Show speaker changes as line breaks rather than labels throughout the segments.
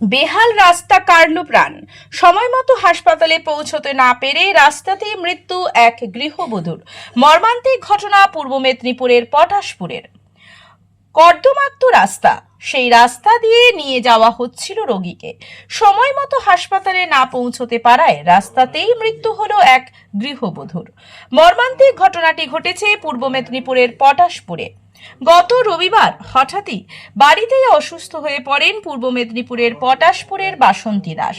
বেহাল রাস্তা কাটল প্রাণ। সময় মতো হাসপাতালে পৌঁছতে না পেরে রাস্তাতেই মৃত্যু এক গৃহবধূর। মর্মান্তিক ঘটনা পূর্ব মেদিনীপুরের পটাশপুরের। কর্দমাক্ত রাস্তা, সেই রাস্তা দিয়ে নিয়ে যাওয়া হচ্ছিল রোগীকে। সময় মতো হাসপাতালে না পৌঁছতে পারায় রাস্তাতেই মৃত্যু হলো এক গৃহবধূর। মর্মান্তিক ঘটনাটি ঘটেছে পূর্ব মেদিনীপুরের পটাশপুরে। গত রবিবার হঠাৎই বাড়িতেই অসুস্থ হয়ে পড়েন পূর্ব মেদিনীপুরের পটাশপুরের বাসন্তী দাস।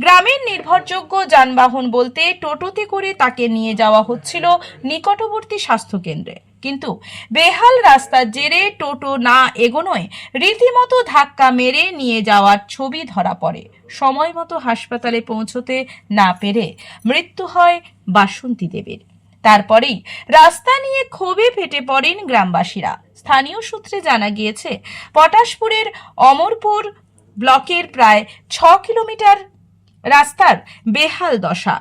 গ্রামের নির্ভরযোগ্য যানবাহন বলতে টোটোতে করে তাকে নিয়ে যাওয়া হচ্ছিল নিকটবর্তী স্বাস্থ্যকেন্দ্রে। কিন্তু বেহাল রাস্তার জেরে টোটো না এগোনোয় রীতিমতো ধাক্কা মেরে নিয়ে যাওয়ার ছবি ধরা পড়ে। সময় মতো হাসপাতালে পৌঁছতে না পেরে মৃত্যু হয় বাসন্তী দেবীর। তারপরেই রাস্তা নিয়ে ক্ষোভে ফেটে পড়েন গ্রামবাসীরা। স্থানীয় সূত্রে জানা গিয়েছে, পটাশপুরের অমরপুর ব্লকের প্রায় ছ কিলোমিটার রাস্তার বেহাল দশা।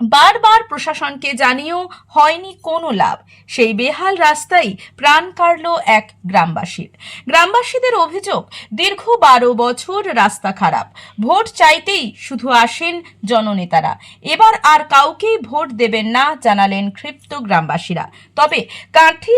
বারবার প্রশাসনকে জানিয়েও হয়নি কোনো লাভ। সেই বেহাল রাস্তাই প্রাণ কাড়ল এক গ্রামবাসীর। গ্রামবাসীদের অভিযোগ, দীর্ঘ বারো বছর রাস্তা খারাপ। ভোট চাইতেই শুধু আসেন জননেতারা। এবার আর কাউকেই ভোট দেবেন না জানালেন ক্ষিপ্ত গ্রামবাসীরা। তবে কাঁথি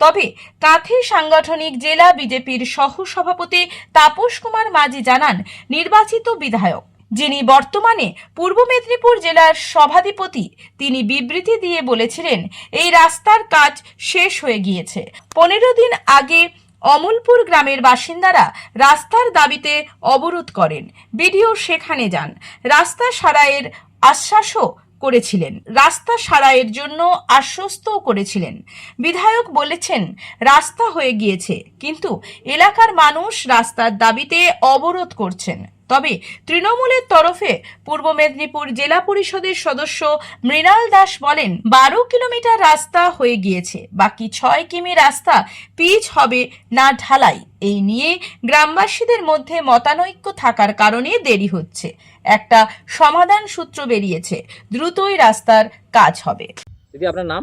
তবে কাঁথি সাংগঠনিক জেলা বিজেপির সহ সভাপতি তাপস কুমার মাঝি জানান, নির্বাচিত বিধায়ক যিনি বর্তমানে পূর্ব মেদিনীপুর জেলার সভাধিপতি, তিনি বিবৃতি দিয়ে বলেছিলেন, এই রাস্তার কাজ শেষ হয়ে গিয়েছে। পনেরো দিন আগে অমলপুর গ্রামের বাসিন্দারা রাস্তার দাবিতে অবরোধ করেন। বিডিও সেখানে যান। রাস্তা সারাইয়ের আশ্বাসও করেছিলেন। রাস্তা সারাইয়ের জন্য আশ্বস্তও করেছিলেন। বিধায়ক বলেছেন, রাস্তা হয়ে গিয়েছে, কিন্তু এলাকার মানুষ রাস্তার দাবিতে অবরোধ করছেন। তবে তৃণমূলের তরফে পূর্ব মেদিনীপুর জেলা পরিষদের সদস্য মৃণাল দাস বলেন বারো কিলোমিটার রাস্তা হয়ে গিয়েছে বাকি ছয় কিমি রাস্তা পিচ হবে না ঢালাই। এই নিয়ে গ্রামবাসীদের মধ্যে মতানৈক্য থাকার কারণে দেরি হচ্ছে। একটা সমাধান সূত্র বেরিয়েছে দ্রুতই রাস্তার কাজ হবে।
দিদি আপনার নাম?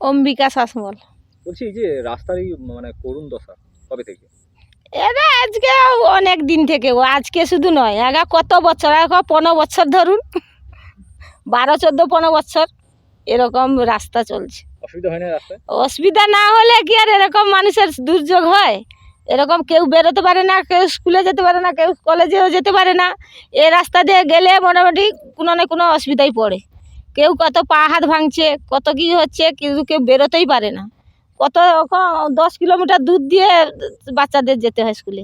অম্বিকা শাসমল
বলছি এই যে রাস্তার মানে করুণ দশা কবে থেকে?
এটা আজকে অনেক দিন থেকে ও আজকে শুধু নয় আগে কত বছর আগে পনেরো বছর ধরুন। বারো চোদ্দ পনেরো বছর এরকম রাস্তা চলছে।
অসুবিধা না রাস্তায়?
অসুবিধা না হলে কি আর এরকম মানুষের দুর্যোগ হয়? এরকম কেউ বেরোতে পারে না কেউ স্কুলে যেতে পারে না কেউ কলেজেও যেতে পারে না। এ রাস্তা দিয়ে গেলে মোটামুটি কোনো না কোনো অসুবিধায় পড়ে। কেউ কত পা হাত ভাঙছে কত কি হচ্ছে কিন্তু কেউ বেরোতেই পারে না। কত দশ কিলোমিটার দূর দিয়ে বাচ্চাদের যেতে হয় স্কুলে।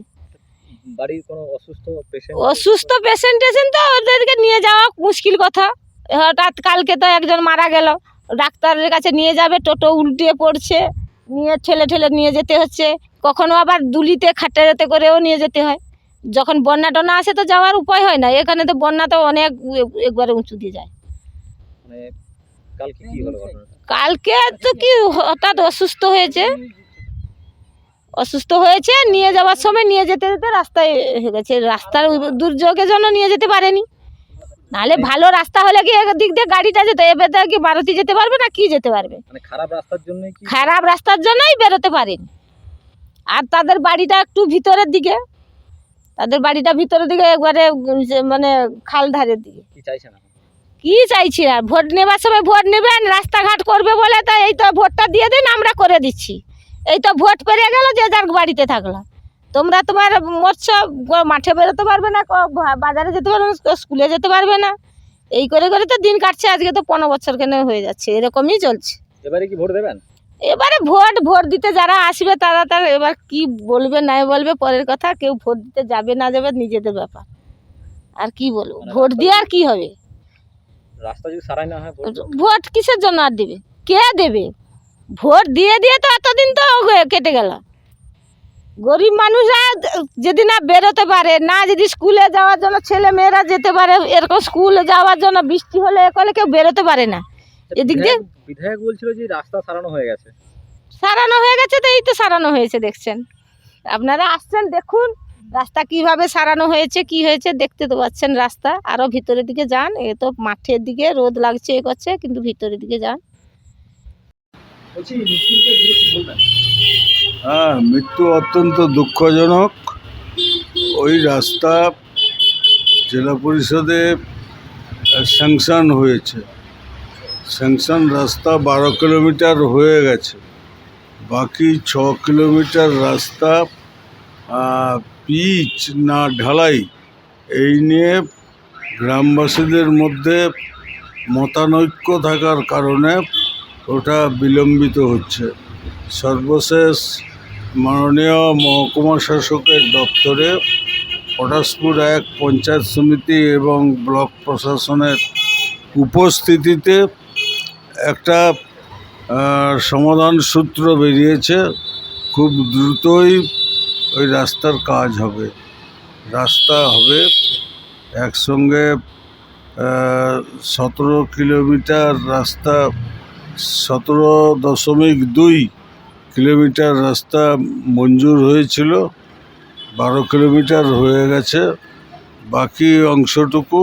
বাড়ির কোনো অসুস্থ পেশেন্ট
অসুস্থ পেশেন্ট টেশেন্ট তো ওদেরকে নিয়ে যাওয়া মুশকিল কথা। হঠাৎ কালকে তো একজন মারা গেল। ডাক্তারের কাছে নিয়ে যাবে টোটো উল্টিয়ে পড়ছে। নিয়ে ঠেলে ঠেলে নিয়ে যেতে হচ্ছে। কখনো আবার দুলিতে খাটাতে করেও নিয়ে যেতে হয়। যখন বন্যা টনা আসে তো যাওয়ার উপায় হয় না। এখানে তো বন্যা তো অনেক একবারে উঁচু দিয়ে যায়।
মানে কালকে কি হলো
কালকে তো কি হঠাৎ অসুস্থ হয়েছে। অসুস্থ হয়েছে নিয়ে যাওয়ার সময় নিয়ে যেতে যেতে রাস্তায় হয়ে গেছে। রাস্তার দুর্যোগের জন্য নিয়ে যেতে পারেনি। নাহলে ভালো রাস্তা হলে কি দিক দিয়ে গাড়িটা যেতে এবার তো কি মারুতি যেতে পারবে না কি যেতে পারবে?
মানে খারাপ রাস্তার জন্য
খারাপ রাস্তার জন্যই বেরোতে পারেনি। আর তাদের বাড়িটা একটু ভিতরের দিকে। তাদের বাড়িটা ভিতরের দিকে একবারে মানে খাল ধারের দিকে।
কি চাইছেন?
কি চাইছি আর? ভোট নেবার সময় ভোট নেবেন রাস্তাঘাট করবে বলে তো এই তো ভোটটা দিয়ে দিন আমরা করে দিচ্ছি। এই তো ভোট পেরিয়ে গেল যে যার বাড়িতে থাকল। তোমরা তোমার মৎস্য মাঠে বেরোতে পারবে না বাজারে যেতে পারবে না স্কুলে যেতে পারবে না। এই করে করে তো দিন কাটছে আজকে তো পনেরো বছর কেন হয়ে যাচ্ছে এরকমই চলছে।
এবারে কি ভোট দেবেন?
এবারে ভোট ভোট দিতে যারা আসবে তারা তার এবার কি বলবে নাই বলবে পরের কথা কেউ ভোট দিতে যাবে না যাবে নিজেদের ব্যাপার। আর কি বলব?
মানে
ভোট দিয়ে আর কি হবে?
রাস্তা যদি সারাই না হয় ভোট
কিসের জন্য আর দেবে? কে দেবে? ভোট দিয়ে দিয়ে তো এতদিন তো কেটে গেল। গরিব মানুষরা যদি না বেরোতে পারে না যদি স্কুলে যাওয়ার জন্য ছেলে মেয়েরা যেতে পারে এরকম স্কুলে যাওয়ার জন্য বৃষ্টি হলে করলে কেউ বেরোতে পারে না। এদিক দিয়ে
বিধায়ক বলছিল যে রাস্তা সারানো হয়ে গেছে।
সারানো হয়ে গেছে তো এই তো সারানো হয়েছে দেখছেন। আপনারা আসছেন দেখুন। রাস্তা কীভাবে সারানো হয়েছে, কি হয়েছে দেখতে তো পাচ্ছেন রাস্তা। আরও ভিতরের দিকে যান, এ তো মাঠের দিকে রোদ লাগছে এ করছে, কিন্তু ভিতরের দিকে যান।
হ্যাঁ মৃত্যু অত্যন্ত দুঃখজনক। ওই রাস্তা জেলা পরিষদে স্যাংশন হয়েছে। স্যাংশন রাস্তা বারো কিলোমিটার হয়ে গেছে। বাকি ছ কিলোমিটার রাস্তা পিচ না ঢালাই, এই নিয়ে গ্রামবাসীদের মধ্যে মতানৈক্য থাকার কারণে ওটা বিলম্বিত হচ্ছে। সর্বশেষ মাননীয় মহকুমা শাসকের দপ্তরে পটাশপুর এক পঞ্চায়েত সমিতি এবং ব্লক প্রশাসনের উপস্থিতিতে একটা সমাধান সূত্র বেরিয়েছে। খুব দ্রুতই ওই রাস্তার কাজ হবে। রাস্তা হবে একসঙ্গে সতেরো কিলোমিটার রাস্তা, সতেরো দশমিক দুই কিলোমিটার রাস্তা মঞ্জুর হয়েছিল, বারো কিলোমিটার হয়ে গেছে। বাকি অংশটুকু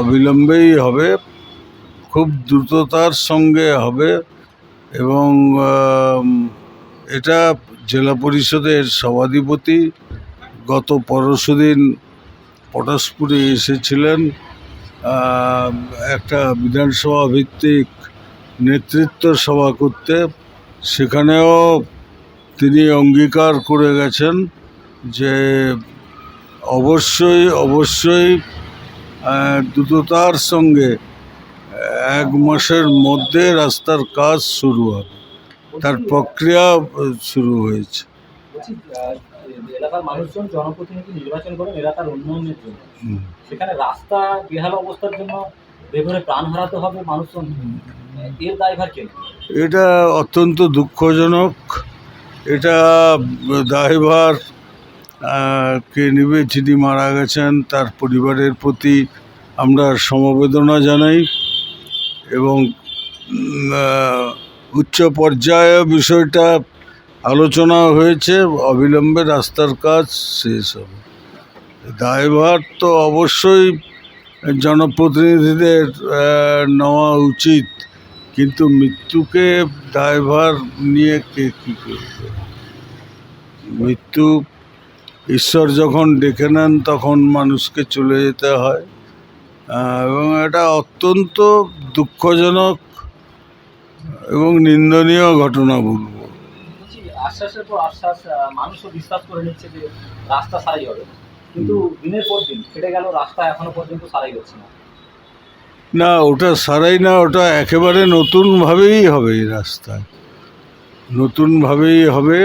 অবিলম্বেই হবে, খুব দ্রুততার সঙ্গে হবে এবং এটা জেলা পরিষদের সভাধিপতি গত পরশুদিন পটাশপুরে এসেছিলেন একটা বিধানসভা ভিত্তিক নেতৃত্ব সভা করতে। সেখানেও তিনি অঙ্গীকার করে গেছেন যে অবশ্যই অবশ্যই দ্রুততার সঙ্গে এক মাসের মধ্যে রাস্তার কাজ শুরু হবে। তার প্রক্রিয়া শুরু হয়েছে।
এলাকার মানুষজন জনপ্রতিনিধি নির্বাচন করেন এলাকার উন্নয়নের জন্য। সেখানে রাস্তা বেহাল অবস্থার জন্য বেঘরে প্রাণ হারাতে হবে মানুষজন। এর দায়ভার কে?
এটা অত্যন্ত দুঃখজনক। এটা দায়ভার কে নেবে যিনি মারা গেছেন তার পরিবারের প্রতি আমরা সমবেদনা জানাই এবং উচ্চ পর্যায়ে বিষয়টা আলোচনা হয়েছে, অবিলম্বে রাস্তার কাজ শেষ হবে। দায়ভার তো অবশ্যই জনপ্রতিনিধিদের নেওয়া উচিত, কিন্তু মৃত্যুকে দায়ভার নিয়ে কে কী করবে? মৃত্যু, ঈশ্বর যখন ডেকে নেন তখন মানুষকে চলে যেতে হয় এবং এটা অত্যন্ত দুঃখজনক এবং নিন্দনীয় ঘটনা বলব।
বলছি আশ্বাসের পর আশ্বাস মানুষও বিশ্বাস করে নিচ্ছে যে রাস্তা সারাই হবে। কিন্তু দিনের পর দিন কেটে গেল রাস্তা এখনও পর্যন্ত সারাই হচ্ছে না।
না ওটা সারাই না ওটা একেবারে নতুনভাবেই হবে এই রাস্তায়। নতুনভাবেই হবে।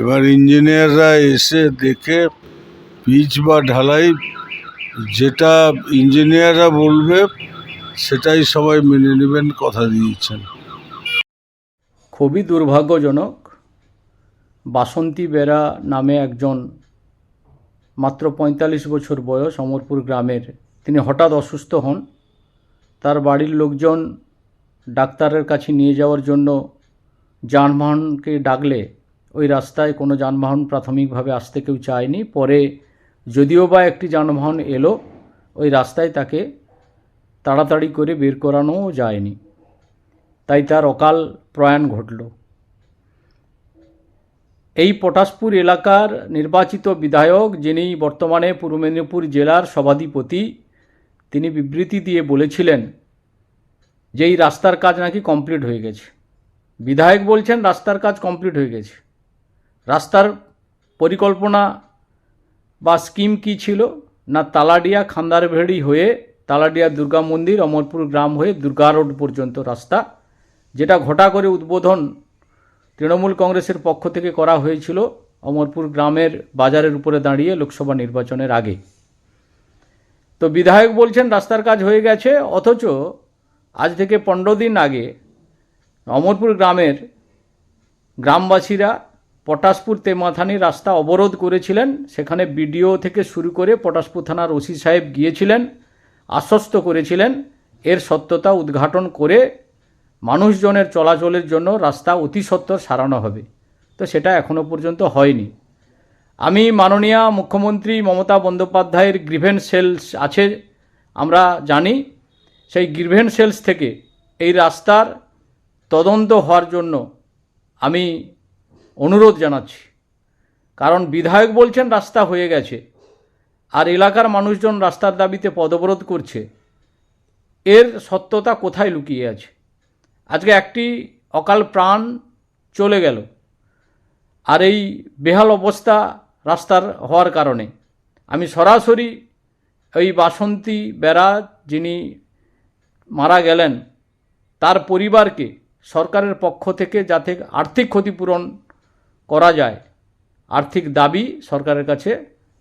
এবার ইঞ্জিনিয়াররা এসে দেখে পিচ বা ঢালাই যেটা ইঞ্জিনিয়াররা বলবে সেটাই সবাই মেনে নেবেন কথা দিয়েছেন।
খুবই দুর্ভাগ্যজনক, বাসন্তী বেরা নামে একজন মাত্র পঁয়তাল্লিশ বছর বয়স অমরপুর গ্রামের, তিনি হঠাৎ অসুস্থ হন। তার বাড়ির লোকজন ডাক্তারের কাছে নিয়ে যাওয়ার জন্য যানবাহনকে ডাকলে ওই রাস্তায় কোনো যানবাহন প্রাথমিকভাবে আসতে কেউ চায়নি। পরে যদিও বা একটি যানবাহন এলো, ওই রাস্তায় তাকে তাড়াতাড়ি করে বের করানোও যায়নি। তাই তার অকাল প্রয়াণ ঘটল। এই পটাশপুর এলাকার নির্বাচিত বিধায়ক, যিনি বর্তমানে পূর্ব মেদিনীপুর জেলার সভাধিপতি, তিনি বিবৃতি দিয়ে বলেছিলেন যে এই রাস্তার কাজ নাকি কমপ্লিট হয়ে গেছে। বিধায়ক বলছেন, রাস্তার কাজ কমপ্লিট হয়ে গেছে। রাস্তার পরিকল্পনা বা স্কিম কি ছিল? না তালাডিয়া, খান্দারভেড়ি হয়ে তালাডিয়া দুর্গা মন্দির, অমরপুর গ্রাম হয়ে দুর্গা রোড পর্যন্ত রাস্তা, যেটা ঘটা করে উদ্বোধন তৃণমূল কংগ্রেসের পক্ষ থেকে করা হয়েছিল অমরপুর গ্রামের বাজারের উপরে দাঁড়িয়ে লোকসভা নির্বাচনের আগে। তো বিধায়ক বলছেন, রাস্তার কাজ হয়ে গেছে, অথচ আজ থেকে পনেরো দিন আগে অমরপুর গ্রামের গ্রামবাসীরা পটাশপুর তেমাথানি রাস্তা অবরোধ করেছিলেন। সেখানে বিডিও থেকে শুরু করে পটাশপুর থানার ওসি সাহেব গিয়েছিলেন। আশ্বস্ত করেছিলেন, এর সত্যতা উদ্ঘাটন করে মানুষজনের চলাচলের জন্য রাস্তা অতি সত্বর সারানো হবে। তো সেটা এখনও পর্যন্ত হয়নি। আমি মাননীয় মুখ্যমন্ত্রী মমতা বন্দ্যোপাধ্যায়ের গ্রিভেন্স সেলস আছে, আমরা জানি। সেই গ্রিভেন্স সেলস থেকে এই রাস্তার তদন্ত হওয়ার জন্য আমি অনুরোধ জানাচ্ছি। কারণ বিধায়ক বলছেন রাস্তা হয়ে গেছে। আর এলাকার মানুষজন রাস্তার দাবিতে পদবরোধ করছে। এর সত্যতা কোথায় লুকিয়ে আছে? আজকে একটি অকাল প্রাণ চলে গেল। আর এই বেহাল অবস্থা রাস্তার হওয়ার কারণে। আমি সরাসরি ওই বাসন্তী বেড়া যিনি মারা গেলেন, তার পরিবারকে সরকারের পক্ষ থেকে যাতে আর্থিক ক্ষতিপূরণ করা যায়, আর্থিক দাবি সরকারের কাছে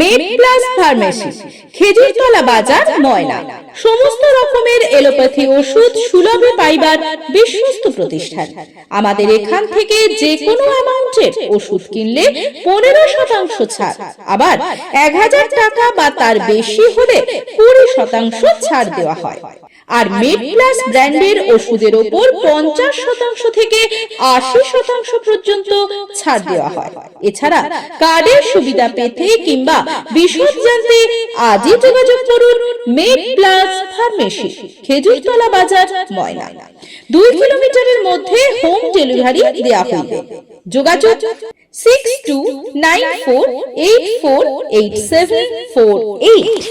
মেড প্লাস ফার্মেসি খেজুরতলা বাজার ময়না। সমস্ত রকমের এলোপ্যাথি ওষুধ সুলভে পাইবার বিশ্বস্ত প্রতিষ্ঠান। আমাদের এখান থেকে যে কোনো অ্যামাউন্টের ওষুধ কিনলে পনেরো শতাংশ ছাড়। আবার এক হাজার টাকা বা তার বেশি হলে কুড়ি শতাংশ ছাড় দেওয়া হয়। আর মেড প্লাস ব্র্যান্ডের ওষুধের ওপর পঞ্চাশ শতাংশ থেকে আশি শতাংশ পর্যন্ত ছাড় দেওয়া হয়। এছাড়া কার্ডের সুবিধা পেতে কিংবা বিশদ জানতে আজই যোগাযোগ করুন মেড প্লাস ফার্মেসি, খেজুরতলা বাজার, ময়না। দুই কিলোমিটারের মধ্যে হোম ডেলিভারি দেওয়া হইবে। যোগাযোগ six two nine four eight four eight seven four eight